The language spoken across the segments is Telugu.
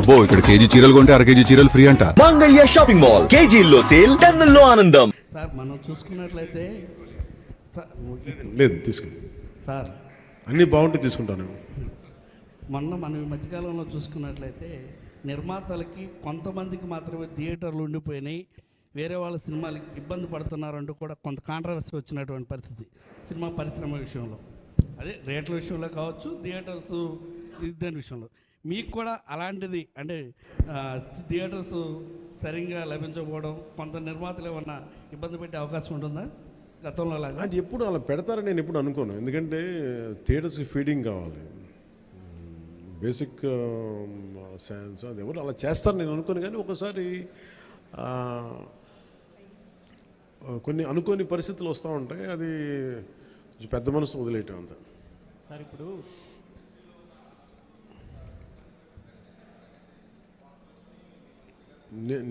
అబ్బో ఇక్కడ కేజీ చీరలు కొంటే అర కేజీ చీరలు ఫ్రీ అంట. Mangalya shopping mall. కేజీల్లో సేల్ టన్నుల్లో ఆనందం. సార్ మనం చూసుకున్నట్లయితే సార్ లేదు తీసుకు. సార్. అన్నీ బాగుంటే తీసుకుంటాను మొన్న మనం ఈ మధ్యకాలంలో చూసుకున్నట్లయితే నిర్మాతలకి కొంతమందికి మాత్రమే థియేటర్లు ఉండిపోయినాయి. వేరే వాళ్ళ సినిమాలకి ఇబ్బంది పడుతున్నారంటూ కూడా కొంత కాంట్రవర్సీ వచ్చినటువంటి పరిస్థితి. సినిమా పరిశ్రమ విషయంలో. అదే రేట్ల విషయంలో కావచ్చు థియేటర్స్ దాని విషయంలో. మీకు కూడా అలాంటిది అంటే థియేటర్స్ సరిగ్గా లభించకపోవడం కొంత నిర్మాతలు ఏమన్నా ఇబ్బంది పెట్టే అవకాశం ఉంటుందా? గతంలో లాగా అది ఎప్పుడు అలా పెడతారని నేను ఎప్పుడు అనుకోను. ఎందుకంటే థియేటర్స్కి ఫీడింగ్ కావాలి. బేసిక్ సైన్స్ అది ఎవరు అలా చేస్తారు నేను అనుకోను. కానీ ఒకసారి కొన్ని అనుకోని పరిస్థితులు వస్తూ ఉంటాయి. అది కొంచెం పెద్ద మనసు వదిలేయటం అంత. సార్ ఇప్పుడు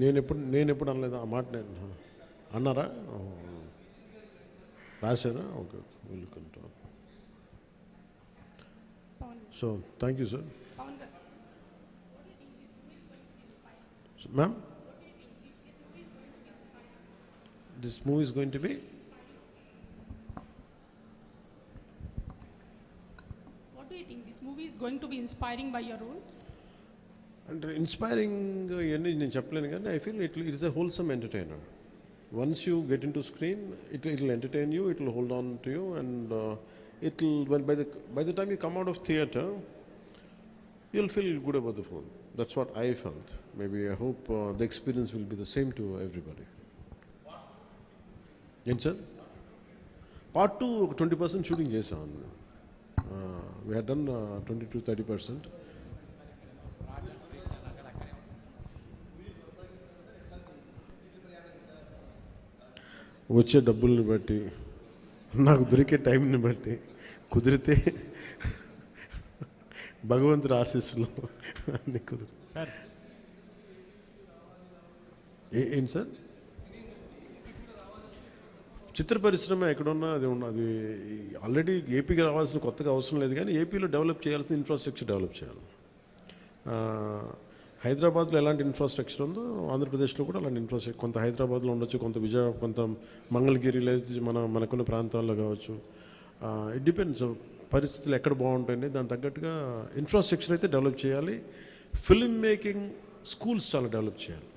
నేను ఎప్పుడు నేను ఎప్పుడు అనలేదు ఆ మాట నేను అన్నారా ఓ. రాశారా okay వెళ్ళుకుంటా so thank you sir ma'am this movie is going to be What do you think? This movie is going to be inspiring by your role? అంటే ఇన్స్పైరింగ్ ఇవన్నీ నేను చెప్పలేను కానీ I feel it it is a wholesome entertainer once you get into screen it it will entertain you it will hold on to you and it will by the by the time you come out of theatre you will feel good about the phone that's what I felt maybe I hope the experience will be the same to everybody ఏంటి సార్ పార్ట్ టూ ఒక ట్వంటీ పర్సెంట్ షూటింగ్ చేసాం we had done twenty to thirty percent వచ్చే డబ్బుల్ని బట్టి నాకు దొరికే టైంని బట్టి కుదిరితే భగవంతుడి ఆశీస్సులు అన్ని కుదిరి. ఏంటి సార్? చిత్ర పరిశ్రమ ఎక్కడున్నా అది ఉన్న అది ఆల్రెడీ ఏపీకి రావాల్సిన కొత్తగా అవసరం లేదు కానీ ఏపీలో డెవలప్ చేయాల్సిన ఇన్ఫ్రాస్ట్రక్చర్ డెవలప్ చేయాలి. హైదరాబాద్లో ఎలాంటి ఇన్ఫ్రాస్ట్రక్చర్ ఉందో ఆంధ్రప్రదేశ్లో కూడా అలాంటి ఇన్ఫ్రాస్ట్రక్చర్ కొంత హైదరాబాద్లో ఉండొచ్చు కొంత విజయ కొంత మంగళగిరి లేదా మన మనకున్న ప్రాంతాల్లో కావచ్చు. ఇట్ డిపెండ్స్ పరిస్థితులు ఎక్కడ బాగుంటాయని దానికి తగ్గట్టుగా ఇన్ఫ్రాస్ట్రక్చర్ అయితే డెవలప్ చేయాలి. ఫిల్మ్ మేకింగ్ స్కూల్స్ చాలా డెవలప్ చేయాలి.